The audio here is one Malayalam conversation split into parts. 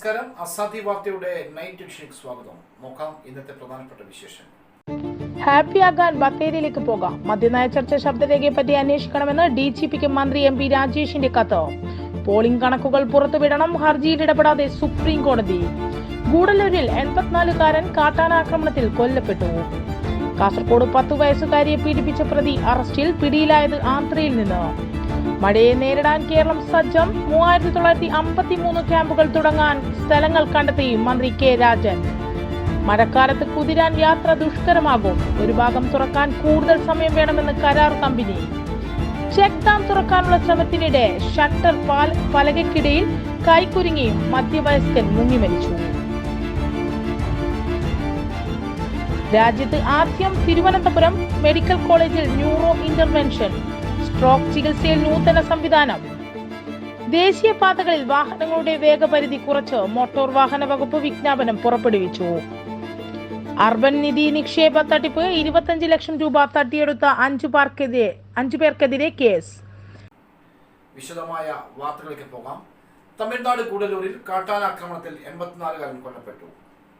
നമസ്കാരം. അസാധി വാർത്തയുടെ നൈറ്റ് എഡിഷനിലേക്ക് സ്വാഗതം. നോക്കാം ഇന്നത്തെ പ്രധാനപ്പെട്ട വിശേഷം ഹാപ്പി ഹാപ്പിയാകാൻ ബത്തേരിയിലേക്ക് പോകാം. മദ്യനയ ചർച്ച ശബ്ദരേഖയെ പറ്റി അന്വേഷിക്കണമെന്ന് ഡി ജി പിക്ക് മന്ത്രി എം പി രാജേഷിന്റെ കത്ത്. പോളിംഗ് കണക്കുകൾ പുറത്തുവിടണം ഹർജിയിൽ ഇടപെടാതെ സുപ്രീം കോടതി. ഗൂഡല്ലൂരിൽ എൺപത്തിനാലുകാരൻ കാട്ടാനാക്രമണത്തിൽ കൊല്ലപ്പെട്ടു. കാസർഗോഡ് പത്തു വയസ്സുകാരിയെ പീഡിപ്പിച്ച പ്രതി അറസ്റ്റിൽ പിടിയിലായത് ആന്ധ്രയിൽ നിന്ന്. മഴയെ നേരിടാൻ കേരളം സജ്ജം. മൂവായിരത്തി തൊള്ളായിരത്തി അമ്പത്തി മൂന്ന് ക്യാമ്പുകൾ തുടങ്ങാൻ സ്ഥലങ്ങൾ കണ്ടെത്തി മന്ത്രി കെ രാജൻ. മഴക്കാലത്ത് കുതിരാൻ യാത്ര ദുഷ്കരമാകും. ഒരു ഭാഗം തുറക്കാൻ കൂടുതൽ സമയം വേണമെന്ന് കരാർ കമ്പനി. ചെക്ക് ഡാം തുറക്കാനുള്ള ശ്രമത്തിനിടെ ഷട്ടർ പലകയ്ക്കിടയിൽ കൈക്കുരുങ്ങി മധ്യവയസ്കൻ മുങ്ങി മരിച്ചു. രാജ്യത്ത് ആദ്യം തിരുവനന്തപുരം മെഡിക്കൽ കോളേജിൽ ന്യൂറോ ഇന്റർവെൻഷൻ. സ്ട്രോക്ക് ചികിത്സയിൽ നൂതന സംവിധാനം. ദേശീയപാതകളിൽ വാഹനങ്ങളുടെ വേഗപരിധി കുറച്ച് മോട്ടോർ വാഹന വകുപ്പ് വിജ്ഞാപനം പുറപ്പെടുവിച്ചു. അർബൻ നിധി നിക്ഷേപ തട്ടിപ്പ് ഇരുപത്തഞ്ച് ലക്ഷം രൂപ തട്ടിയെടുത്ത അഞ്ചു പേർക്കെതിരെ അഞ്ചു പേർക്കെതിരെ കേസ്. വിശദമായ വാർത്തകളിലേക്ക് പോകാം. തമിഴ്നാട് കൂടലൂരിൽ കാട്ടാന ആക്രമണത്തിൽ എൺപത്തിനാലുകാരൻ കൊല്ലപ്പെട്ടു.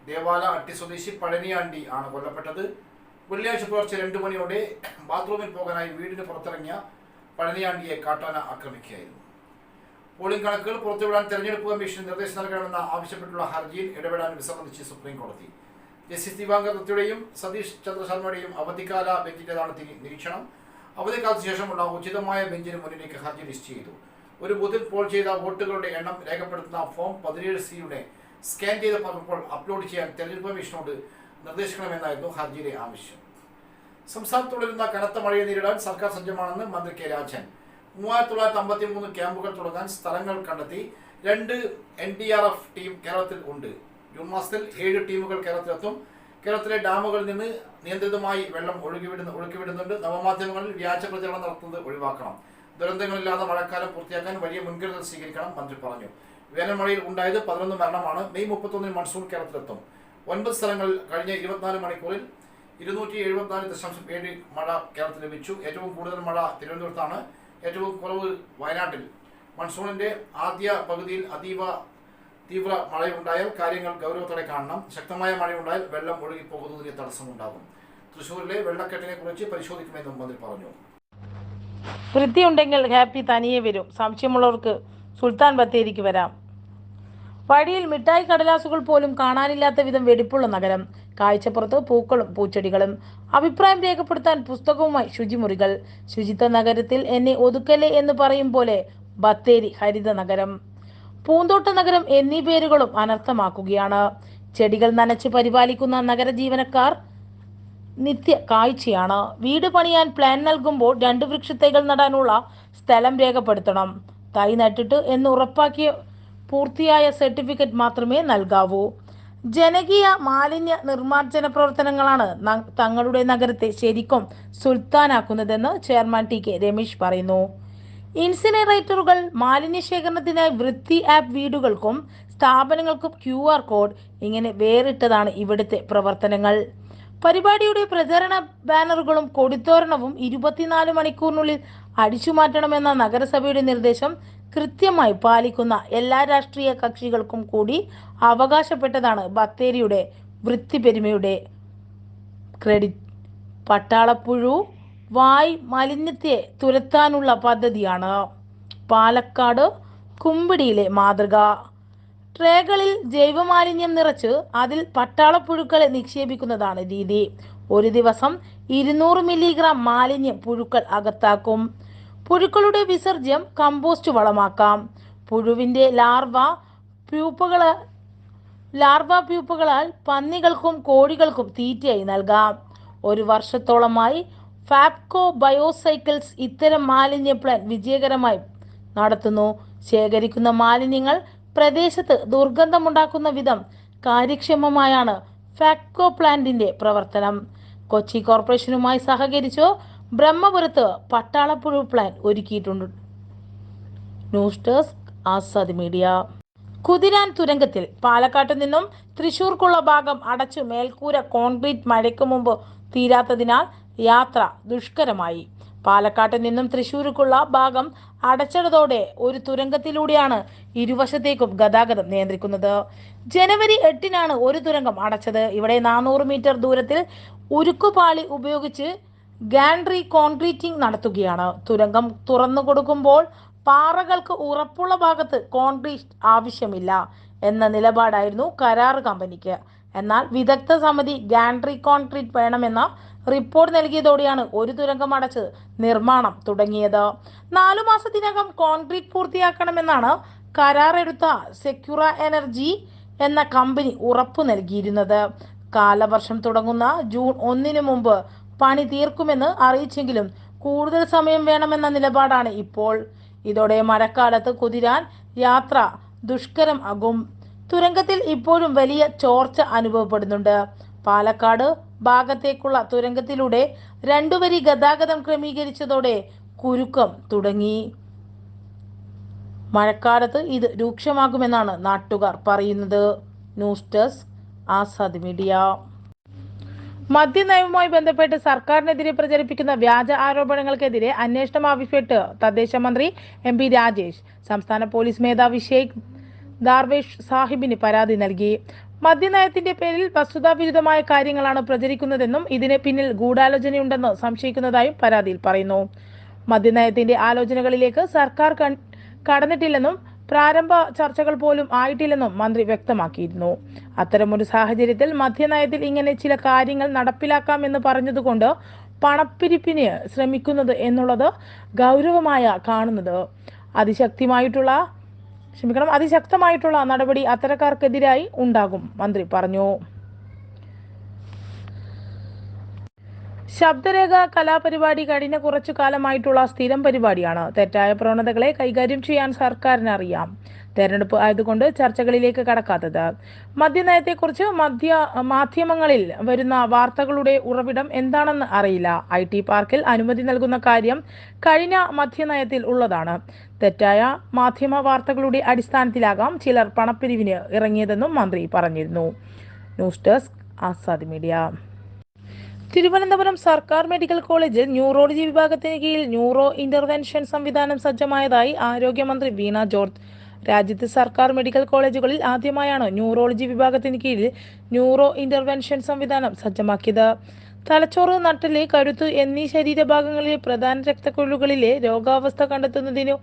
ദേവാല അട്ടി സ്വദേശി പഴനിയാണ്ടി ആണ് കൊല്ലപ്പെട്ടത്. വെള്ളിയാഴ്ച പുലർച്ചെ രണ്ടു മണിയോടെ ബാത്റൂമിൽ പോകാനായി വീടിന് പുറത്തിറങ്ങിയ പഴനിയാണ്ടിയെ കാട്ടാന ആക്രമിക്കുകയായിരുന്നു. പോളിംഗ് കണക്കുകൾ പുറത്തുവിടാൻ തെരഞ്ഞെടുപ്പ് കമ്മീഷൻ നിർദ്ദേശം നൽകണമെന്ന് ആവശ്യപ്പെട്ടുള്ള ഹർജിയിൽ ഇടപെടാൻ വിസമ്മതിച്ച് സുപ്രീം കോടതി. ജസ്റ്റിസ് ദിവാങ്കർ ദത്തയുടെയും സതീഷ് ചന്ദ്ര ശർമ്മയുടെയും അവധിക്കാല ബെഞ്ചിന്റേതാണ് തിരി- നിരീക്ഷണം. അവധിക്കാലത്തിന് ശേഷമുള്ള ഉചിതമായ ബെഞ്ചിന് മുന്നിലേക്ക് ഹർജി ലിസ്റ്റ് ചെയ്തു. ഒരു ബൂത്തിൽ പോൾ ചെയ്ത വോട്ടുകളുടെ എണ്ണം രേഖപ്പെടുത്തുന്ന ഫോം പതിനേഴ് സിയുടെ സ്കാൻ ചെയ്ത പകർപ്പോൾ അപ്ലോഡ് ചെയ്യാൻ തെരഞ്ഞെടുപ്പ് കമ്മീഷനോട് നിർദ്ദേശിക്കണമെന്നായിരുന്നു ഹർജിയിലെ ആവശ്യം. സംസ്ഥാനത്ത് തുടരുന്ന കനത്ത മഴയെ നേരിടാൻ സർക്കാർ സജ്ജമാണെന്ന് മന്ത്രി കെ രാജൻ. മൂവായിരത്തി തൊള്ളായിരത്തി അമ്പത്തി മൂന്ന് ക്യാമ്പുകൾ തുടങ്ങാൻ സ്ഥലങ്ങൾ കണ്ടെത്തി രണ്ട് N D R F team കേരളത്തിൽ ഉണ്ട്. ജൂൺ മാസത്തിൽ ഏഴ് ടീമുകൾ കേരളത്തിലെത്തും. കേരളത്തിലെ ഡാമുകളിൽ നിന്ന് നിയന്ത്രിതമായി വെള്ളം ഒഴുകിവിടുന്ന ഒഴുക്കിവിടുന്നുണ്ട്. നവമാധ്യമങ്ങളിൽ വ്യാജ പ്രചരണം നടത്തുന്നത് ഒഴിവാക്കണം. ദുരന്തങ്ങളില്ലാതെ മഴക്കാലം പൂർത്തിയാക്കാൻ വലിയ മുൻകരുതൽ സ്വീകരിക്കണം മന്ത്രി പറഞ്ഞു. വേനൽമഴയിൽ ഉണ്ടായത് പതിനൊന്ന് മരണമാണ്. മെയ് മുപ്പത്തൊന്നിന് മൺസൂൺ കേരളത്തിലെത്തും. ഒൻപത് സ്ഥലങ്ങളിൽ കഴിഞ്ഞ ഇരുപത്തിനാല് മണിക്കൂറിൽ ഇരുന്നൂറ്റി എഴുപത്തിനാല് ദശാംശം ഏഴ് മഴ കേരളത്തിൽ ലഭിച്ചു. ഏറ്റവും കൂടുതൽ മഴ തിരുവനന്തപുരത്താണ്. ഏറ്റവും കുറവ് വയനാട്ടിൽ. മൺസൂണിന്റെ ആദ്യ പകുതിയിൽ അതീവ തീവ്ര മഴയുണ്ടായാൽ കാര്യങ്ങൾ ഗൗരവത്തോടെ കാണണം. ശക്തമായ മഴയുണ്ടായാൽ വെള്ളം ഒഴുകിപ്പോകുന്നതിന് തടസ്സമുണ്ടാകും. തൃശൂരിലെ വെള്ളക്കെട്ടിനെ കുറിച്ച് പരിശോധിക്കുമെന്നും മന്ത്രി പറഞ്ഞു. വൃത്തിയുണ്ടെങ്കിൽ ഹാപ്പി തനിയെ വരും. സംശയമുള്ളവർക്ക് സുൽത്താൻ ബത്തേരിക്ക് വരാം. വഴിയിൽ മിഠായി കടലാസുകൾ പോലും കാണാനില്ലാത്ത വിധം വെടിപ്പുള്ള നഗരം കാഴ്ചപ്പുറത്ത് പൂക്കളും പൂച്ചെടികളും. അഭിപ്രായം രേഖപ്പെടുത്താൻ പുസ്തകവുമായി ശുചിമുറികൾ ശുചിത്വ നഗരത്തിൽ എന്നെ ഒതുക്കലേ എന്ന് പറയും പോലെ ബത്തേരി ഹരിത നഗരം. പൂന്തോട്ട നഗരം എന്നീ പേരുകളും അനർത്ഥമാക്കുകയാണ്. ചെടികൾ നനച്ച് പരിപാലിക്കുന്ന നഗര ജീവനക്കാർ നിത്യ കാഴ്ചയാണ്. വീട് പണിയാൻ പ്ലാൻ നൽകുമ്പോൾ രണ്ട് വൃക്ഷത്തൈകൾ നടാനുള്ള സ്ഥലം രേഖപ്പെടുത്തണം. തൈ നട്ടിട്ട് എന്ന് ഉറപ്പാക്കിയ പൂർത്തിയായ സർട്ടിഫിക്കറ്റ് മാത്രമേ നൽകാവൂ. ജനകീയ മാലിന്യ നിർമ്മാർജന പ്രവർത്തനങ്ങളാണ് തങ്ങളുടെ നഗരത്തെ ശരിക്കും സുൽത്താനാക്കുന്നതെന്ന് ചെയർമാൻ ടി കെ രമേശ് പറയുന്നു. ഇൻസിനറേറ്ററുകൾ മാലിന്യ ശേഖരണത്തിനായി വൃത്തി ആപ്പ് വീടുകൾക്കും സ്ഥാപനങ്ങൾക്കും ക്യു ആർ കോഡ് ഇങ്ങനെ വേറിട്ടതാണ് ഇവിടുത്തെ പ്രവർത്തനങ്ങൾ. പരിപാടിയുടെ പ്രചരണ ബാനറുകളും കൊടിത്തോരണവും ഇരുപത്തിനാല് മണിക്കൂറിനുള്ളിൽ അടിച്ചുമാറ്റണമെന്ന നഗരസഭയുടെ നിർദ്ദേശം കൃത്യമായി പാലിക്കുന്ന എല്ലാ രാഷ്ട്രീയ കക്ഷികൾക്കും കൂടി അവകാശപ്പെട്ടതാണ് ബത്തേരിയുടെ വൃത്തിപെരുമയുടെ ക്രെഡിറ്റ്. പട്ടാളപ്പുഴു വായ് മാലിന്യത്തെ തുരത്താനുള്ള പദ്ധതിയാണ്. പാലക്കാട് കുമ്പിടിയിലെ മാതൃക. ട്രേകളിൽ ജൈവമാലിന്യം നിറച്ച് അതിൽ പട്ടാളപ്പുഴുക്കളെ നിക്ഷേപിക്കുന്നതാണ് രീതി. ഒരു ദിവസം ഇരുന്നൂറ് മില്ലിഗ്രാം മാലിന്യം പുഴുക്കൾ അകത്താക്കും. പുഴുക്കളുടെ വിസർജ്യം കമ്പോസ്റ്റ് വളമാക്കാം. പുഴുവിന്റെ ലാർവ പ്യൂപ്പകൾ ലാർവ പ്യൂപ്പകളാൽ പന്നികൾക്കും കോഴികൾക്കും തീറ്റയായി നൽകാം. ഒരു വർഷത്തോളമായി ഫാപ്കോ ബയോസൈക്കിൾസ് ഇത്തരം മാലിന്യ പ്ലാൻ വിജയകരമായി നടത്തുന്നു. ശേഖരിക്കുന്ന മാലിന്യങ്ങൾ പ്രദേശത്ത് ദുർഗന്ധമുണ്ടാക്കുന്ന വിധം കാര്യക്ഷമമായാണ് ഫാക്കോ പ്ലാന്റിന്റെ പ്രവർത്തനം. കൊച്ചി കോർപ്പറേഷനുമായി സഹകരിച്ചു ബ്രഹ്മപുരത്ത് പട്ടാളപ്പുഴു പ്ലാൻ ഒരുക്കിയിട്ടുണ്ട്. News desk Azad media Kuthiran തുരങ്കത്തിൽ പാലക്കാട്ട് നിന്നും തൃശൂർക്കുള്ള ഭാഗം അടച്ചു മേൽക്കൂര കോൺക്രീറ്റ് മഴയ്ക്ക് മുമ്പ് തീരാത്തതിനാൽ യാത്ര ദുഷ്കരമായി. പാലക്കാട്ട് നിന്നും തൃശൂർക്കുള്ള ഭാഗം അടച്ചതോടെ ഒരു തുരങ്കത്തിലൂടെയാണ് ഇരുവശത്തേക്കും ഗതാഗതം നിയന്ത്രിക്കുന്നത്. ജനുവരി എട്ടിനാണ് ഒരു തുരങ്കം അടച്ചത്. ഇവിടെ നാനൂറ് മീറ്റർ ദൂരത്തിൽ ഉരുക്കുപാളി ഉപയോഗിച്ച് ഗാൻഡ്രി കോൺക്രീറ്റിംഗ് നടത്തുകയാണ്. തുരങ്കം തുറന്നു കൊടുക്കുമ്പോൾ പാറകൾക്ക് ഉറപ്പുള്ള ഭാഗത്ത് കോൺക്രീറ്റ് ആവശ്യമില്ല എന്ന നിലപാടായിരുന്നു കരാർ കമ്പനിക്ക്. എന്നാൽ വിദഗ്ധ സമിതി ഗാൻഡ്രി കോൺക്രീറ്റ് വേണമെന്ന റിപ്പോർട്ട് നൽകിയതോടെയാണ് ഒരു തുരങ്കം അടച്ച് നിർമ്മാണം തുടങ്ങിയത്. നാലു മാസത്തിനകം കോൺക്രീറ്റ് പൂർത്തിയാക്കണമെന്നാണ് കരാറെടുത്ത സെക്യൂറ എനർജി എന്ന കമ്പനി ഉറപ്പു നൽകിയിരുന്നത്. കാലവർഷം തുടങ്ങുന്ന ജൂൺ ഒന്നിനു മുമ്പ് പണി തീർക്കുമെന്ന് അറിയിച്ചെങ്കിലും കൂടുതൽ സമയം വേണമെന്ന നിലപാടാണ് ഇപ്പോൾ. ഇതോടെ മഴക്കാലത്ത് കുതിരാൻ യാത്ര ദുഷ്കരം ആകും. തുരങ്കത്തിൽ ഇപ്പോഴും വലിയ ചോർച്ച അനുഭവപ്പെടുന്നുണ്ട്. പാലക്കാട് ഭാഗത്തേക്കുള്ള തുരങ്കത്തിലൂടെ രണ്ടുവരി ഗതാഗതം ക്രമീകരിച്ചതോടെ കുരുക്കം തുടങ്ങി. മഴക്കാലത്ത് ഇത് രൂക്ഷമാകുമെന്നാണ് നാട്ടുകാർ പറയുന്നത്. News desk Azad media. മദ്യനയവുമായി ബന്ധപ്പെട്ട് സർക്കാരിനെതിരെ പ്രചരിപ്പിക്കുന്ന വ്യാജ ആരോപണങ്ങൾക്കെതിരെ അന്വേഷണം ആവശ്യപ്പെട്ട് തദ്ദേശ മന്ത്രി എം പി രാജേഷ് സംസ്ഥാന പോലീസ് മേധാവി ഷെയ്ഖ് ദാർവേഷ് സാഹിബിന് പരാതി നൽകി. മദ്യനയത്തിന്റെ പേരിൽ വസ്തുതാവിരുദ്ധമായ കാര്യങ്ങളാണ് പ്രചരിക്കുന്നതെന്നും ഇതിന് പിന്നിൽ ഗൂഢാലോചനയുണ്ടെന്ന് സംശയിക്കുന്നതായും പരാതിയിൽ പറയുന്നു. മദ്യനയത്തിന്റെ ആലോചനകളിലേക്ക് സർക്കാർ കടന്നിട്ടില്ലെന്നും പ്രാരംഭ ചർച്ചകൾ പോലും ആയിട്ടില്ലെന്നും മന്ത്രി വ്യക്തമാക്കിയിരുന്നു. അത്തരമൊരു സാഹചര്യത്തിൽ മദ്യനയത്തിൽ ഇങ്ങനെ ചില കാര്യങ്ങൾ നടപ്പിലാക്കാമെന്ന് പറഞ്ഞതുകൊണ്ട് പണപ്പിരിപ്പിന് ശ്രമിക്കുന്നത് എന്നുള്ളത് ഗൗരവമായ കാണുന്നത്. അതിശക്തിമായിട്ടുള്ള ക്ഷമിക്കണം അതിശക്തമായിട്ടുള്ള നടപടി അത്തരക്കാർക്കെതിരായി ഉണ്ടാകും മന്ത്രി പറഞ്ഞു. ശബ്ദരേഖ കലാപരിപാടി കഴിഞ്ഞ കുറച്ചു കാലമായിട്ടുള്ള സ്ഥിരം പരിപാടിയാണ്. തെറ്റായ പ്രവണതകളെ കൈകാര്യം ചെയ്യാൻ സർക്കാരിന് അറിയാം തെരഞ്ഞെടുപ്പ് ആയതുകൊണ്ട് ചർച്ചകളിലേക്ക് കടക്കാത്തത്. മദ്യനയത്തെക്കുറിച്ച് മദ്യ മാധ്യമങ്ങളിൽ വരുന്ന വാർത്തകളുടെ ഉറവിടം എന്താണെന്ന് അറിയില്ല. ഐ ടി പാർക്കിൽ അനുമതി നൽകുന്ന കാര്യം കഴിഞ്ഞ മദ്യനയത്തിൽ ഉള്ളതാണ്. തെറ്റായ മാധ്യമ വാർത്തകളുടെ അടിസ്ഥാനത്തിലാകാം ചിലർ പണപ്പിരിവിന് ഇറങ്ങിയതെന്നും മന്ത്രി പറഞ്ഞിരുന്നു. News desk Azad media. Thiruvananthapuram സർക്കാർ മെഡിക്കൽ കോളേജിൽ ന്യൂറോളജി വിഭാഗത്തിന് കീഴിൽ ന്യൂറോ ഇന്റർവെൻഷൻ സംവിധാനം സജ്ജമായതായി ആരോഗ്യമന്ത്രി വീണ ജോർജ്. രാജ്യത്തെ സർക്കാർ മെഡിക്കൽ കോളേജുകളിൽ ആദ്യമായാണ് ന്യൂറോളജി വിഭാഗത്തിന് കീഴിൽ ന്യൂറോ ഇന്റർവെൻഷൻ സംവിധാനം സജ്ജമാക്കിയത്. തലച്ചോറ് നട്ടൽ കരുത്ത് എന്നീ ശരീരഭാഗങ്ങളിലെ പ്രധാന രക്തക്കുഴലുകളിലെ രോഗാവസ്ഥ കണ്ടെത്തുന്നതിനും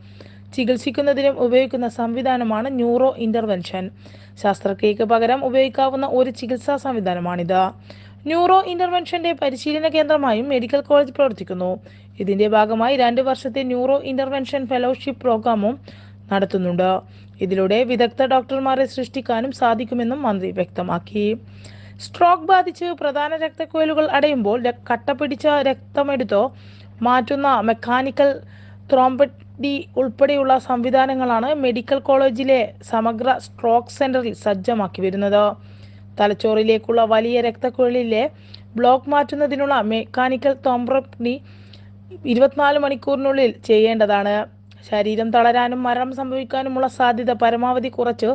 ചികിത്സിക്കുന്നതിനും ഉപയോഗിക്കുന്ന സംവിധാനമാണ് ന്യൂറോ ഇന്റർവെൻഷൻ. ശസ്ത്രക്രിയയ്ക്ക് പകരം ഉപയോഗിക്കാവുന്ന ഒരു ചികിത്സാ സംവിധാനമാണിത്. ന്യൂറോ ഇന്റർവെൻഷന്റെ പരിശീലന കേന്ദ്രമായും മെഡിക്കൽ കോളേജ് പ്രവർത്തിക്കുന്നു. ഇതിന്റെ ഭാഗമായി രണ്ട് വർഷത്തെ ന്യൂറോ ഇന്റർവെൻഷൻ ഫെലോഷിപ്പ് പ്രോഗ്രാമും നടത്തുന്നുണ്ട്. ഇതിലൂടെ വിദഗ്ധ ഡോക്ടർമാരെ സൃഷ്ടിക്കാനും സാധിക്കുമെന്നും മന്ത്രി വ്യക്തമാക്കി. സ്ട്രോക്ക് ബാധിച്ച് പ്രധാന രക്തക്കുഴലുകൾ അടയുമ്പോൾ കട്ട പിടിച്ച രക്തമെടുത്തോ മാറ്റുന്ന മെക്കാനിക്കൽ ത്രോംബഡി ഉൾപ്പെടെയുള്ള സംവിധാനങ്ങളാണ് മെഡിക്കൽ കോളേജിലെ സമഗ്ര സ്ട്രോക്ക് സെന്ററിൽ സജ്ജമാക്കി വരുന്നത്. തലച്ചോറിലേക്കുള്ള വലിയ രക്തക്കുഴലിലെ ബ്ലോക്ക് മാറ്റുന്നതിനുള്ള മെക്കാനിക്കൽ ത്രോംബഡി ഇരുപത്തിനാല് മണിക്കൂറിനുള്ളിൽ ചെയ്യേണ്ടതാണ്. ശരീരം തളരാനും മരണം സംഭവിക്കാനുമുള്ള സാധ്യത പരമാവധി കുറച്ച്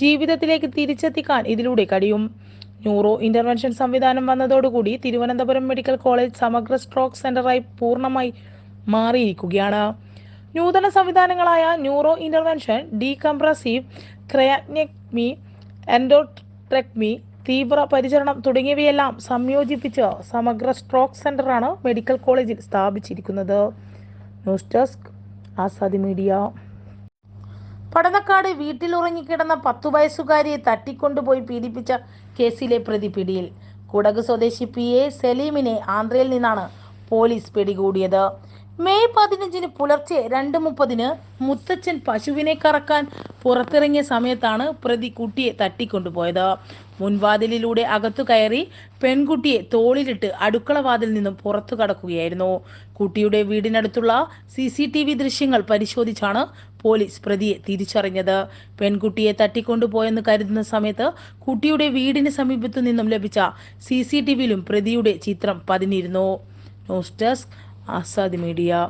ജീവിതത്തിലേക്ക് തിരിച്ചെത്തിക്കാൻ ഇതിലൂടെ കഴിയും. ന്യൂറോ ഇന്റർവെൻഷൻ സംവിധാനം വന്നതോടുകൂടി തിരുവനന്തപുരം മെഡിക്കൽ കോളേജ് സമഗ്ര സ്ട്രോക്ക് സെന്ററായി പൂർണമായി മാറിയിരിക്കുകയാണ്. നൂതന സംവിധാനങ്ങളായ neuro intervention decompressive craniectomy endarterectomy തീവ്ര പരിചരണം തുടങ്ങിയവയെല്ലാം സംയോജിപ്പിച്ച് സമഗ്ര സ്ട്രോക്ക് സെന്ററാണ് മെഡിക്കൽ കോളേജിൽ സ്ഥാപിച്ചിരിക്കുന്നത്. News desk Azadi media. Padannakkad വീട്ടിൽ ഉറങ്ങിക്കിടന്ന പത്തു വയസ്സുകാരിയെ തട്ടിക്കൊണ്ടുപോയി പീഡിപ്പിച്ച കേസിലെ പ്രതി പിടിയിൽ. കുടക് സ്വദേശി പി എ സലീമിനെ ആന്ധ്രയിൽ നിന്നാണ് പോലീസ് പിടികൂടിയത്. മെയ് പതിനഞ്ചിന് പുലർച്ചെ രണ്ട് മുപ്പതിന് മുത്തച്ഛൻ പശുവിനെ കറക്കാൻ പുറത്തിറങ്ങിയ സമയത്താണ് പ്രതി കുട്ടിയെ തട്ടിക്കൊണ്ടുപോയത്. മുൻവാതിലിലൂടെ അകത്തു കയറി പെൺകുട്ടിയെ തോളിലിട്ട് അടുക്കള വാതിൽ നിന്നും പുറത്തു കടക്കുകയായിരുന്നു. കുട്ടിയുടെ വീടിനടുത്തുള്ള സി സി ടി വി ദൃശ്യങ്ങൾ പരിശോധിച്ചാണ് പോലീസ് പ്രതിയെ തിരിച്ചറിഞ്ഞത്. പെൺകുട്ടിയെ തട്ടിക്കൊണ്ടുപോയെന്ന് കരുതുന്ന സമയത്ത് കുട്ടിയുടെ വീടിന് സമീപത്തു നിന്നും ലഭിച്ച സി സി ടി വിയിലും പ്രതിയുടെ ചിത്രം പതിഞ്ഞിരുന്നു. News desk Azad media.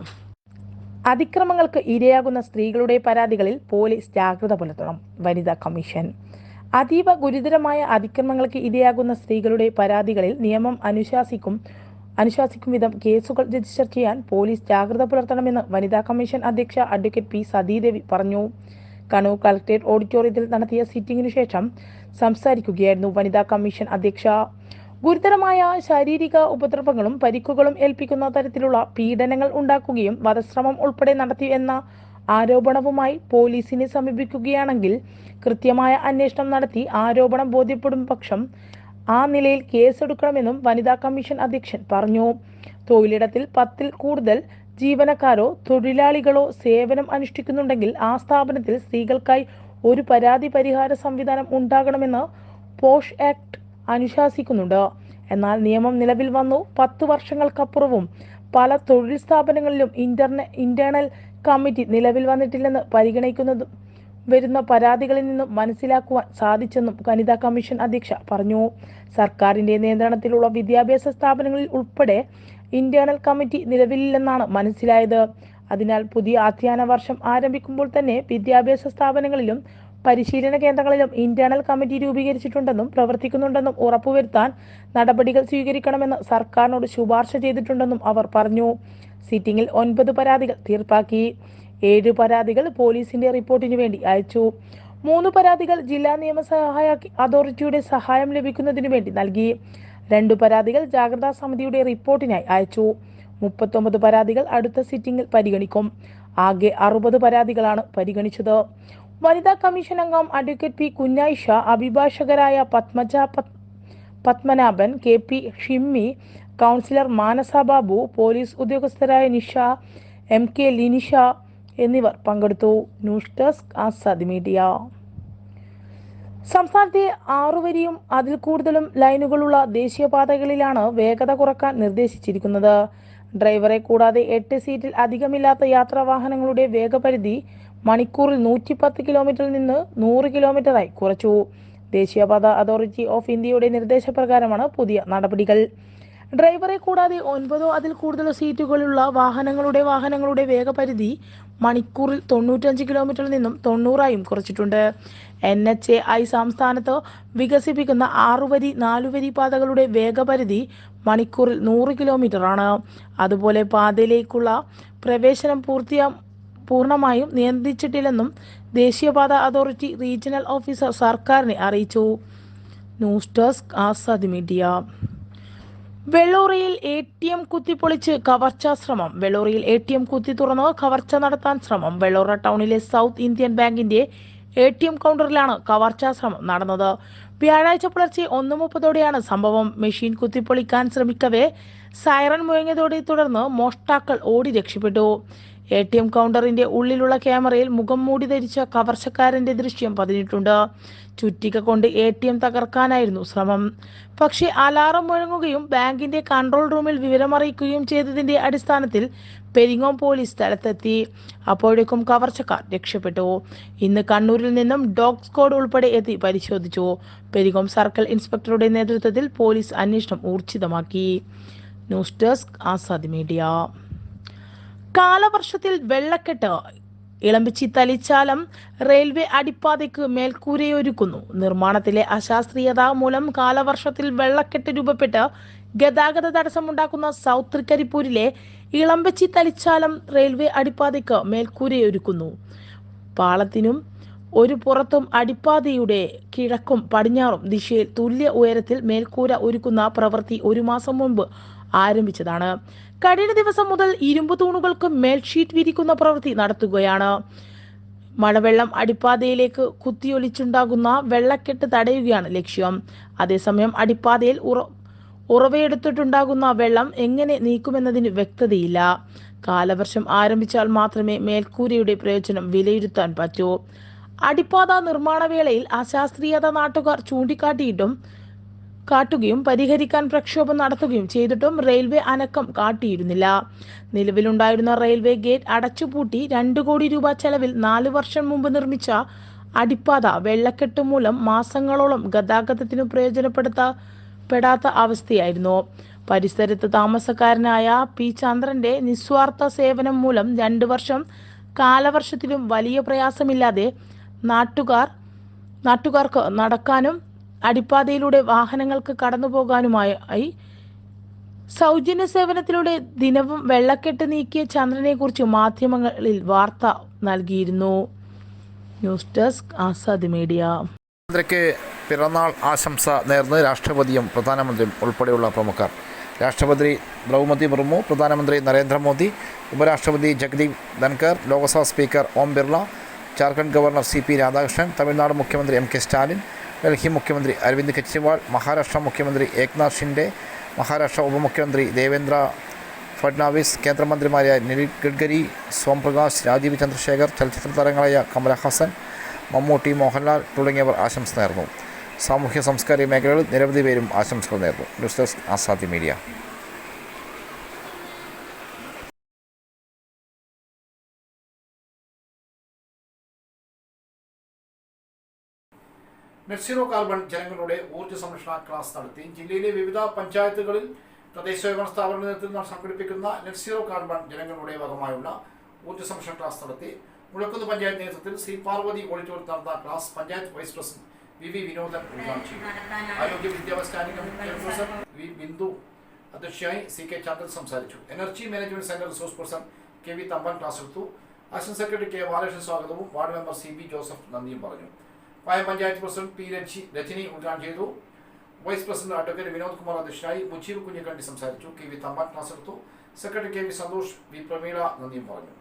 അതിക്രമങ്ങൾക്ക് ഇരയാകുന്ന സ്ത്രീകളുടെ പരാതികളിൽ പോലീസ് ജാഗ്രത പുലർത്തണം. വനിതാ കമ്മീഷൻ. അതീവ ഗുരുതരമായ അതിക്രമങ്ങൾക്ക് ഇരയാകുന്ന സ്ത്രീകളുടെ പരാതികളിൽ നിയമം അനുശാസിക്കും അനുശാസിക്കും വിധം കേസുകൾ രജിസ്റ്റർ ചെയ്യാൻ പോലീസ് ജാഗ്രത പുലർത്തണമെന്ന് വനിതാ കമ്മീഷൻ അധ്യക്ഷ അഡ്വക്കേറ്റ് പി. സതീദേവി പറഞ്ഞു. കണ്ണൂർ കളക്ടറേറ്റ് ഓഡിറ്റോറിയത്തിൽ നടത്തിയ സിറ്റിംഗിനു ശേഷം സംസാരിക്കുകയായിരുന്നു വനിതാ കമ്മീഷൻ അധ്യക്ഷ. ഗുരുതരമായ ശാരീരിക ഉപദ്രവങ്ങളും പരിക്കുകളും ഏൽപ്പിക്കുന്ന തരത്തിലുള്ള പീഡനങ്ങൾ ഉണ്ടാക്കുകയും വധശ്രമം ഉൾപ്പെടെ നടത്തി എന്ന ആരോപണവുമായി പോലീസിനെ സമീപിക്കുകയാണെങ്കിൽ കൃത്യമായ അന്വേഷണം നടത്തി ആരോപണം ബോധ്യപ്പെടും പക്ഷം ആ നിലയിൽ കേസെടുക്കണമെന്നും വനിതാ കമ്മീഷൻ അധ്യക്ഷൻ പറഞ്ഞു. തൊഴിലിടത്തിൽ പത്തിൽ കൂടുതൽ ജീവനക്കാരോ തൊഴിലാളികളോ സേവനം അനുഷ്ഠിക്കുന്നുണ്ടെങ്കിൽ ആ സ്ഥാപനത്തിൽ സ്ത്രീകൾക്കായി ഒരു പരാതി പരിഹാര സംവിധാനം ഉണ്ടാകണമെന്ന് പോഷ് ആക്ട് അനുശാസിക്കുന്നുണ്ട്. എന്നാൽ നിയമം നിലവിൽ വന്നു. പത്ത് വർഷങ്ങൾക്കപ്പുറവും പല തൊഴിൽ സ്ഥാപനങ്ങളിലും ഇന്റർനെ ഇന്റേണൽ കമ്മിറ്റി നിലവിൽ വന്നിട്ടില്ലെന്ന് പരിഗണിക്കുന്നതും വരുന്ന പരാതികളിൽ നിന്നും മനസ്സിലാക്കുവാൻ സാധിച്ചെന്നും വനിതാ കമ്മീഷൻ അധ്യക്ഷ പറഞ്ഞു. സർക്കാരിന്റെ നിയന്ത്രണത്തിലുള്ള വിദ്യാഭ്യാസ സ്ഥാപനങ്ങളിൽ ഉൾപ്പെടെ ഇന്റേണൽ കമ്മിറ്റി നിലവിലില്ലെന്നാണ് മനസ്സിലായത്. അതിനാൽ പുതിയ അധ്യയന വർഷം ആരംഭിക്കുമ്പോൾ തന്നെ വിദ്യാഭ്യാസ സ്ഥാപനങ്ങളിലും പരിശീലന കേന്ദ്രങ്ങളിലും ഇന്റേണൽ കമ്മിറ്റി രൂപീകരിച്ചിട്ടുണ്ടെന്നും പ്രവർത്തിക്കുന്നുണ്ടെന്നും ഉറപ്പുവരുത്താൻ നടപടികൾ സ്വീകരിക്കണമെന്ന് സർക്കാരിനോട് ശുപാർശ ചെയ്തിട്ടുണ്ടെന്നും അവർ പറഞ്ഞു. സിറ്റിംഗിൽ ഒൻപത് പരാതികൾ തീർപ്പാക്കി. ഏഴ് പരാതികൾ പോലീസിന്റെ റിപ്പോർട്ടിനു വേണ്ടി അയച്ചു. മൂന്ന് പരാതികൾ ജില്ലാ നിയമസഹായ അതോറിറ്റിയുടെ സഹായം ലഭിക്കുന്നതിനു വേണ്ടി നൽകി. രണ്ടു പരാതികൾ ജാഗ്രതാ സമിതിയുടെ റിപ്പോർട്ടിനായി അയച്ചു. മുപ്പത്തൊമ്പത് പരാതികൾ അടുത്ത സിറ്റിംഗിൽ പരിഗണിക്കും. ആകെ അറുപത് പരാതികളാണ് പരിഗണിച്ചത്. വനിതാ കമ്മീഷൻ അംഗം advocate P Kunhayisha അഭിഭാഷകരായ Padmaja Padmanabhan K P Shimmy councillor Manasa Babu police ഉദ്യോഗസ്ഥരായ Nisha M K Linisha എന്നിവർ പങ്കെടുത്തു. News desk Azad media. സംസ്ഥാനത്തെ ആറുവരിയും അതിൽ കൂടുതലും ലൈനുകളുള്ള ദേശീയപാതകളിലാണ് വേഗത കുറയ്ക്കാൻ നിർദ്ദേശിച്ചിരിക്കുന്നത്. ഡ്രൈവറെ കൂടാതെ എട്ട് സീറ്റിൽ അധികമില്ലാത്ത യാത്രാവാഹനങ്ങളുടെ വേഗപരിധി മണിക്കൂറിൽ നൂറ്റി പത്ത് കിലോമീറ്ററിൽ നിന്ന് നൂറ് കിലോമീറ്ററായി കുറച്ചു. ദേശീയപാത അതോറിറ്റി ഓഫ് ഇന്ത്യയുടെ നിർദ്ദേശപ്രകാരമാണ് പുതിയ നടപടികൾ. ഡ്രൈവറെ കൂടാതെ ഒൻപതോ അതിൽ കൂടുതലോ സീറ്റുകളുള്ള വാഹനങ്ങളുടെ വാഹനങ്ങളുടെ വേഗപരിധി മണിക്കൂറിൽ തൊണ്ണൂറ്റഞ്ച് കിലോമീറ്ററിൽ നിന്നും തൊണ്ണൂറായും കുറച്ചിട്ടുണ്ട്. എൻ എച്ച് എ ഐ സംസ്ഥാനത്ത് വികസിപ്പിക്കുന്ന ആറുവരി നാലുവരി പാതകളുടെ വേഗപരിധി മണിക്കൂറിൽ നൂറ് കിലോമീറ്ററാണ് അതുപോലെ പാതയിലേക്കുള്ള പ്രവേശനം പൂർത്തിയാ പൂർണമായും നിയന്ത്രിച്ചിട്ടില്ലെന്നും ദേശീയപാത അതോറിറ്റി റീജിയണൽ ഓഫീസർ സർക്കാരിനെ അറിയിച്ചു. News desk Azad media. വെള്ളൂറിയിൽ A T M കുത്തിപ്പൊളിച്ച് കവർച്ചാ ശ്രമം. വെള്ളൂറിയിൽ എ ടി എം കുത്തി തുറന്ന് കവർച്ച നടത്താൻ ശ്രമം. വെള്ളൂറ ടൗണിലെ സൗത്ത് ഇന്ത്യൻ ബാങ്കിന്റെ എ ടി എം കൗണ്ടറിലാണ് കവർച്ചാ ശ്രമം നടന്നത്. വ്യാഴാഴ്ച പുലർച്ചെ ഒന്ന് മുപ്പതോടെയാണ് സംഭവം. മെഷീൻ കുത്തിപ്പൊളിക്കാൻ ശ്രമിക്കവേ സൈറൺ മുഴങ്ങിയതോടെ തുടർന്ന് മോഷ്ടാക്കൾ ഓടി രക്ഷപ്പെട്ടു. എ ടി എം കൗണ്ടറിന്റെ ഉള്ളിലുള്ള ക്യാമറയിൽ മുഖം മൂടി ധരിച്ച കവർച്ചക്കാരന്റെ ദൃശ്യം പതിഞ്ഞിട്ടുണ്ട്. ചുറ്റിക കൊണ്ട് എ ടി എം തകർക്കാനായിരുന്നു ശ്രമം. പക്ഷേ അലാറം മുഴങ്ങുകയും ബാങ്കിന്റെ കൺട്രോൾ റൂമിൽ വിവരമറിയിക്കുകയും ചെയ്തതിന്റെ അടിസ്ഥാനത്തിൽ പെരിങ്ങോം പോലീസ് സ്ഥലത്തെത്തി. അപ്പോഴേക്കും കവർച്ചക്കാർ രക്ഷപ്പെട്ടു. ഇന്ന് കണ്ണൂരിൽ നിന്നും ഡോഗ് സ്ക്വാഡ് ഉൾപ്പെടെ എത്തി പരിശോധിച്ചു. പെരിങ്ങോം സർക്കിൾ ഇൻസ്പെക്ടറുടെ നേതൃത്വത്തിൽ പോലീസ് അന്വേഷണം ഊർജിതമാക്കി. News desk Azad media. കാലവർഷത്തിൽ വെള്ളക്കെട്ട്. ഇളമ്പിച്ചി തലിച്ചാലം റെയിൽവേ അടിപ്പാതയ്ക്ക് മേൽക്കൂരയൊരുക്കുന്നു. നിർമ്മാണത്തിലെ അശാസ്ത്രീയത മൂലം കാലവർഷത്തിൽ വെള്ളക്കെട്ട് രൂപപ്പെട്ട് ഗതാഗത തടസ്സമുണ്ടാക്കുന്ന സൗത്ത് തൃക്കരിപ്പൂരിലെ ഇളമ്പച്ചി തലിച്ചാലം റെയിൽവേ അടിപ്പാതയ്ക്ക് മേൽക്കൂരയൊരുക്കുന്നു. പാളത്തിനും ഒരു പുറത്തും അടിപ്പാതയുടെ കിഴക്കും പടിഞ്ഞാറും ദിശയിൽ തുല്യ ഉയരത്തിൽ മേൽക്കൂര ഒരുക്കുന്ന പ്രവൃത്തി ഒരു മാസം മുമ്പ് ആരംഭിച്ചതാണ്. കഴിഞ്ഞ ദിവസം മുതൽ ഇരുമ്പ് തൂണുകൾക്ക് മേൽഷീറ്റ് വിരിക്കുന്ന പ്രവൃത്തി നടത്തുകയാണ്. മഴവെള്ളം അടിപ്പാതയിലേക്ക് കുത്തിയൊലിച്ചുണ്ടാകുന്ന വെള്ളക്കെട്ട് തടയുകയാണ് ലക്ഷ്യം. അതേസമയം അടിപ്പാതയിൽ ഉറ ഉറവയെടുത്തിട്ടുണ്ടാകുന്ന വെള്ളം എങ്ങനെ നീക്കുമെന്നതിന് വ്യക്തതയില്ല. കാലവർഷം ആരംഭിച്ചാൽ മാത്രമേ മേൽക്കൂരയുടെ പ്രയോജനം വിലയിരുത്താൻ പറ്റൂ. അടിപ്പാത നിർമ്മാണ വേളയിൽ അശാസ്ത്രീയത നാട്ടുകാർ ചൂണ്ടിക്കാട്ടിയിട്ടും കാട്ടുകയും പരിഹരിക്കാൻ പ്രക്ഷോഭം നടത്തുകയും ചെയ്തിട്ടും റെയിൽവേ അനക്കം കാട്ടിയിരുന്നില്ല. നിലവിലുണ്ടായിരുന്ന റെയിൽവേ ഗേറ്റ് അടച്ചുപൂട്ടി രണ്ടു കോടി രൂപ ചെലവിൽ നാലു വർഷം മുമ്പ് നിർമ്മിച്ച അടിപ്പാത വെള്ളക്കെട്ട് മൂലം മാസങ്ങളോളം ഗതാഗതത്തിന് പ്രയോജനപ്പെടുത്തപ്പെടാത്ത അവസ്ഥയായിരുന്നു. പരിസരത്ത് താമസക്കാരനായ പി. ചന്ദ്രന്റെ നിസ്വാർത്ഥ സേവനം മൂലം രണ്ടു വർഷം കാലവർഷത്തിലും വലിയ പ്രയാസമില്ലാതെ നാട്ടുകാർ നാട്ടുകാർക്ക് നടക്കാനും അടിപ്പാതയിലൂടെ വാഹനങ്ങൾക്ക് കടന്നു പോകാനുമായി സൗജന്യ സേവനത്തിലൂടെ ദിനവും വെള്ളക്കെട്ട് നീക്കിയ ചന്ദ്രനെക്കുറിച്ച് മാധ്യമങ്ങളിൽ വാർത്ത നൽകിയിരുന്നു. News desk Azad media. ചന്ദ്രയ്ക്ക് പിറന്നാൾ ആശംസ നേർന്ന് രാഷ്ട്രപതിയും പ്രധാനമന്ത്രിയും ഉൾപ്പെടെയുള്ള പ്രമുഖർ. രാഷ്ട്രപതി ദ്രൗപദി മുർമു പ്രധാനമന്ത്രി നരേന്ദ്രമോദി ഉപരാഷ്ട്രപതി Jagdeep Dhankhar Lok Sabha speaker Om Birla Jharkhand governor C P Radhakrishnan Tamil Nadu മുഖ്യമന്ത്രി എം കെ സ്റ്റാലിൻ ഡൽഹി മുഖ്യമന്ത്രി അരവിന്ദ് കെജ്രിവാൾ മഹാരാഷ്ട്ര മുഖ്യമന്ത്രി ഏക്നാഥ് ഷിൻഡെ മഹാരാഷ്ട്ര ഉപമുഖ്യമന്ത്രി ദേവേന്ദ്ര ഫഡ്നാവിസ് കേന്ദ്രമന്ത്രിമാരായ നിതിൻ ഗഡ്കരി സോംപ്രകാശ് രാജീവ് ചന്ദ്രശേഖർ ചലച്ചിത്ര താരങ്ങളായ കമലഹാസൻ മമ്മൂട്ടി മോഹൻലാൽ തുടങ്ങിയവർ ആശംസ നേർന്നു. സാമൂഹ്യ സാംസ്കാരിക മേഖലകളിൽ നിരവധി പേരും ആശംസകൾ നേർന്നു. News desk Azadi media. Net zero carbon ജനങ്ങളുടെ ഊർജ സംരക്ഷണ ക്ലാസ് നടത്തി. ജില്ലയിലെ വിവിധ പഞ്ചായത്തുകളിൽ തദ്ദേശസ്വയംഭരണ സ്ഥാപനങ്ങളുടെ നേതൃത്വത്തിൽ സംഘടിപ്പിക്കുന്ന നെറ്റ് സീറോ കാർബൺ ജനങ്ങളുടെ ഭാഗമായുള്ള ഊർജ സംരക്ഷണ ക്ലാസ് നടത്തി. മുഴക്കുന്ന് പഞ്ചായത്ത് നേതൃത്വത്തിൽ ശ്രീ പാർവതി ഓഡിറ്റോറിയത്തിൽ നടന്ന class panchayat vice president V V Vinodan ആരോഗ്യ വിദ്യാഭ്യാസ വി ബിന്ദു അധ്യക്ഷയായി സി കെ ചന്ദ്രൻ സംസാരിച്ചു. Energy management centre resource person K V Thampan class എടുത്തു. അസിസ്റ്റന്റ് സെക്രട്ടറി കെ ബാലകൃഷ്ണൻ സ്വാഗതവും ward member C B Joseph നന്ദിയും പറഞ്ഞു. പായം പഞ്ചായത്ത് പ്രസിഡന്റ് പി രജി രജനി ഉദ്ഘാടനം ചെയ്തു. Vice president advocate Vinod Kumar അധ്യക്ഷനായി മുജീബ് കുഞ്ഞിക്കണ്ടി സംസാരിച്ചു. കെ വി തമ്പാൻ ക്ലാസ് എടുത്തു. Secretary K V Santhosh V Pramila നന്ദിയും പറഞ്ഞു.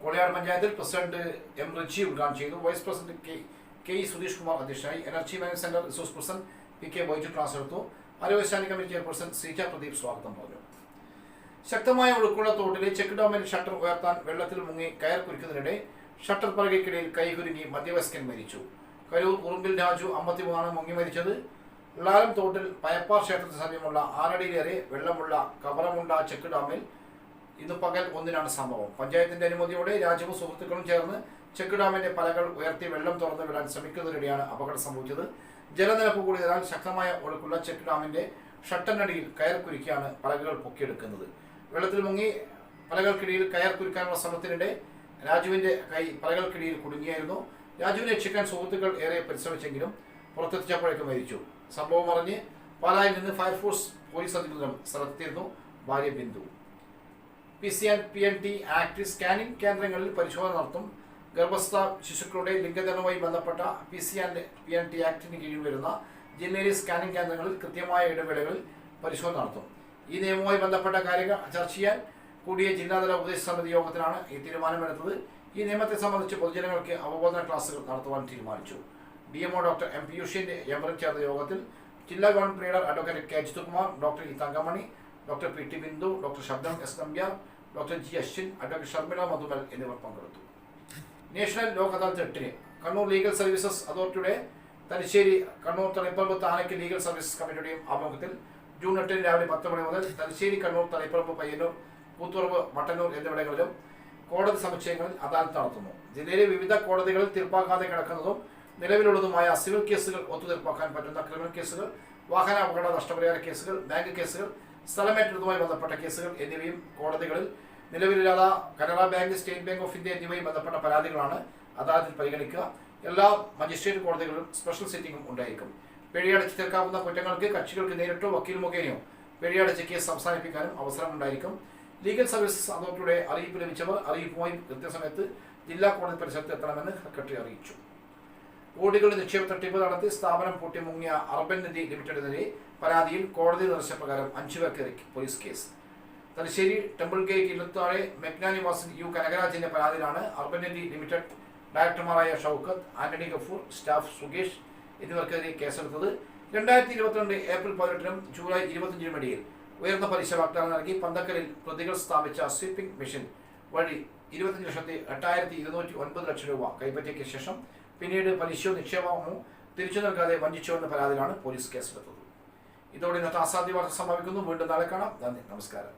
കോളിയാട് പഞ്ചായത്തിൽ പ്രസിഡന്റ് എം റിജി ഉദ്ഘാടനം ചെയ്തു. Vice president K K E Sudheesh Kumar അധ്യക്ഷനായി energy manage centre resource person P K Baiju class എടുത്തു. ആരോഗ്യ കമ്മിറ്റി ചെയർപേഴ്സൺ ശ്രീജ പ്രദീപ് സ്വാഗതം പറഞ്ഞു. ശക്തമായ ഒഴുക്കുള്ള തോട്ടിലെ ചെക്ക് ഡാമിൽ ഷട്ടർ ഉയർത്താൻ വെള്ളത്തിൽ മുങ്ങി കയർ കുരുക്കുന്നതിനിടെ ഷട്ടർ പറകയ്ക്കിടയിൽ കൈകുരുങ്ങി മധ്യവയസ്കൻ മരിച്ചു. കരൂർ ഉറുമ്പിൽ രാജു അമ്പത്തിമൂന്നാണ് മുങ്ങി മരിച്ചത്. ലാലം തോട്ടിൽ പയപ്പാർ ക്ഷേത്രത്തിന് സമീപമുള്ള ആറടിയിലേറെ വെള്ളമുള്ള കവറമുണ്ട ചെക്ക് ഡാമിൽ ഇന്ന് പകൽ ഒന്നിനാണ് സംഭവം. പഞ്ചായത്തിന്റെ അനുമതിയോടെ രാജ്യവും സുഹൃത്തുക്കളും ചേർന്ന് ചെക്ക് ഡാമിന്റെ പലകൾ ഉയർത്തി വെള്ളം തുറന്നു വിടാൻ ശ്രമിക്കുന്നതിനിടെയാണ് അപകടം സംഭവിച്ചത്. ജലനിരപ്പ് കൂടിയതിനാൽ ശക്തമായ ഒഴുക്കുള്ള ചെക്ക് ഡാമിന്റെ ഷട്ടറിനടിയിൽ കയർ കുരുക്കിയാണ് പലകകൾ പൊക്കിയെടുക്കുന്നത്. വെള്ളത്തിൽ മുങ്ങി പലകൾക്കിടയിൽ കയർ കുരുക്കാനുള്ള ശ്രമത്തിനിടെ രാജുവിന്റെ കൈ പലകൾക്കിടയിൽ കുടുങ്ങിയായിരുന്നു. രാജുവിനെ രക്ഷിക്കാൻ സുഹൃത്തുക്കൾ ഏറെ പരിശ്രമിച്ചെങ്കിലും പുറത്തെത്തിച്ചപ്പോഴേക്കും മരിച്ചു. സംഭവം അറിഞ്ഞ് പാലായിൽ നിന്ന് ഫയർഫോഴ്സ് പോലീസ് അധികൃതരും സ്ഥലത്തെത്തിയിരുന്നു ഭാര്യ Bindu. P C and P N T act scanning കേന്ദ്രങ്ങളിൽ പരിശോധന നടത്തും. ഗർഭസ്ഥ ശിശുക്കളുടെ ലിംഗധനവുമായി ബന്ധപ്പെട്ട P C and P N T ആക്ടിന് കീഴിൽ വരുന്ന ജില്ലയിലെ സ്കാനിംഗ് കേന്ദ്രങ്ങളിൽ കൃത്യമായ ഇടവേളകളിൽ പരിശോധന നടത്തും. ഈ നിയമവുമായി ബന്ധപ്പെട്ട കാര്യങ്ങൾ ചർച്ച ചെയ്യാൻ കൂടിയ ജില്ലാതല ഉപദേശ സമിതി യോഗത്തിലാണ് ഈ തീരുമാനമെടുത്തത്. ഈ നിയമത്തെ സംബന്ധിച്ച് പൊതുജനങ്ങൾക്ക് അവബോധന ക്ലാസുകൾ നടത്തുവാൻ തീരുമാനിച്ചു. ഡി എംഒ ഡോക്ടർ എം പിയൂഷിന്റെ എംബറിൽ ചേർന്ന യോഗത്തിൽ ജില്ലാ government leader advocate K Ajithkumar doctor E Thankamani doctor P T Bindu doctor ശബ്ദം S Nambiar doctor G Aswin advocate Sharmila Madhumal എന്നിവർ പങ്കെടുത്തു. നാഷണൽ ലോക് അദാലത്ത് എട്ടിന് കണ്ണൂർ ലീഗൽ സർവീസസ് അതോറിറ്റിയുടെ തലശ്ശേരി കണ്ണൂർ തളിപ്പറമ്പ് താനയ്ക്ക് ലീഗൽ സർവീസസ് കമ്മിറ്റിയുടെയും ആഭിമുഖ്യത്തിൽ ജൂൺ എട്ടിന് രാവിലെ പത്ത് മണി മുതൽ തലശ്ശേരി കണ്ണൂർ തളിപ്പറമ്പ് പയ്യന്നൂർ കൂത്തുറവ് മട്ടന്നൂർ എന്നിവിടങ്ങളിലും കോടതി സമുച്ചയങ്ങളിൽ അദാലത്ത് നടത്തുന്നു. ജില്ലയിലെ വിവിധ കോടതികളിൽ തീർപ്പാക്കാതെ കിടക്കുന്നതും നിലവിലുള്ളതുമായ സിവിൽ കേസുകൾ ഒത്തുതീർപ്പാക്കാൻ പറ്റുന്ന ക്രിമിനൽ കേസുകൾ വാഹന അപകട നഷ്ടപരിഹാര കേസുകൾ ബാങ്ക് കേസുകൾ സ്ഥലമേറ്റതുമായി ബന്ധപ്പെട്ട കേസുകൾ എന്നിവയും കോടതികളിൽ നിലവിലില്ലാത്ത Canara bank state bank of India എന്നിവയും ബന്ധപ്പെട്ട പരാതികളാണ് അദാലത്തിൽ പരിഗണിക്കുക. എല്ലാ മജിസ്ട്രേറ്റ് കോടതികളിലും സ്പെഷ്യൽ സിറ്റിംഗും ഉണ്ടായിരിക്കും. പിഴയടച്ച് തീർക്കാവുന്ന കുറ്റങ്ങൾക്ക് കക്ഷികൾക്ക് നേരിട്ടോ വക്കീൽ മുഖേനയോ പിഴയടച്ച് കേസ് അവസാനിപ്പിക്കാനും അവസരമുണ്ടായിരിക്കും ലീഗൽ സർവീസസ് അതോറിറ്റിയുടെ അറിയിപ്പ് ലഭിച്ചവർ അറിയിപ്പുമായി കൃത്യസമയത്ത് ജില്ലാ കോടതി പരിസരത്ത് എത്തണമെന്ന് സെക്രട്ടറി അറിയിച്ചു. കോടികളുടെ നിക്ഷേപ തട്ടിപ്പ് നടത്തി സ്ഥാപനം പൂട്ടി മുങ്ങിയ അർബൻ നിധി ലിമിറ്റഡിനെതിരെ പരാതിയിൽ കോടതി നിർദ്ദേശപ്രകാരം അഞ്ചു പേർക്കെതിരെ police case. Thalassery temple gate ഇരുപത്താഴെ മെഗ്നാനിവാസൻ യു കനകരാജിന്റെ പരാതിയിലാണ് അർബൻ നിധി ലിമിറ്റഡ് ഡയറക്ടർമാരായ ഷൗക്കത്ത് ആന്റണി ഗഫൂർ സ്റ്റാഫ് സുകേഷ് എന്നിവർക്കെതിരെ കേസെടുത്തത്. രണ്ടായിരത്തി ഇരുപത്തിരണ്ട് ഏപ്രിൽ പതിനെട്ടിനും ജൂലൈ ഇരുപത്തിയഞ്ചിനും ഇടയിൽ ഉയർന്ന പലിശ വാഗ്ദാനം നൽകി പന്തക്കലിൽ പ്രതികൾ സ്ഥാപിച്ച സ്വീപ്പിംഗ് മെഷീൻ വഴി ഇരുപത്തഞ്ച് ലക്ഷത്തി എട്ടായിരത്തി ഇരുന്നൂറ്റി ഒൻപത് ലക്ഷം രൂപ കൈപ്പറ്റിയ ശേഷം പിന്നീട് പലിശയോ നിക്ഷേപമോ തിരിച്ചു നൽകാതെ വഞ്ചിച്ചുവെന്ന പരാതിയിലാണ് പോലീസ് കേസെടുത്തത്. ഇതോടെ ഇന്നത്തെ അസാധ്യ വാർത്ത സമാപിക്കുന്നു. വീണ്ടും നാളെ കാണാം. നന്ദി. നമസ്കാരം.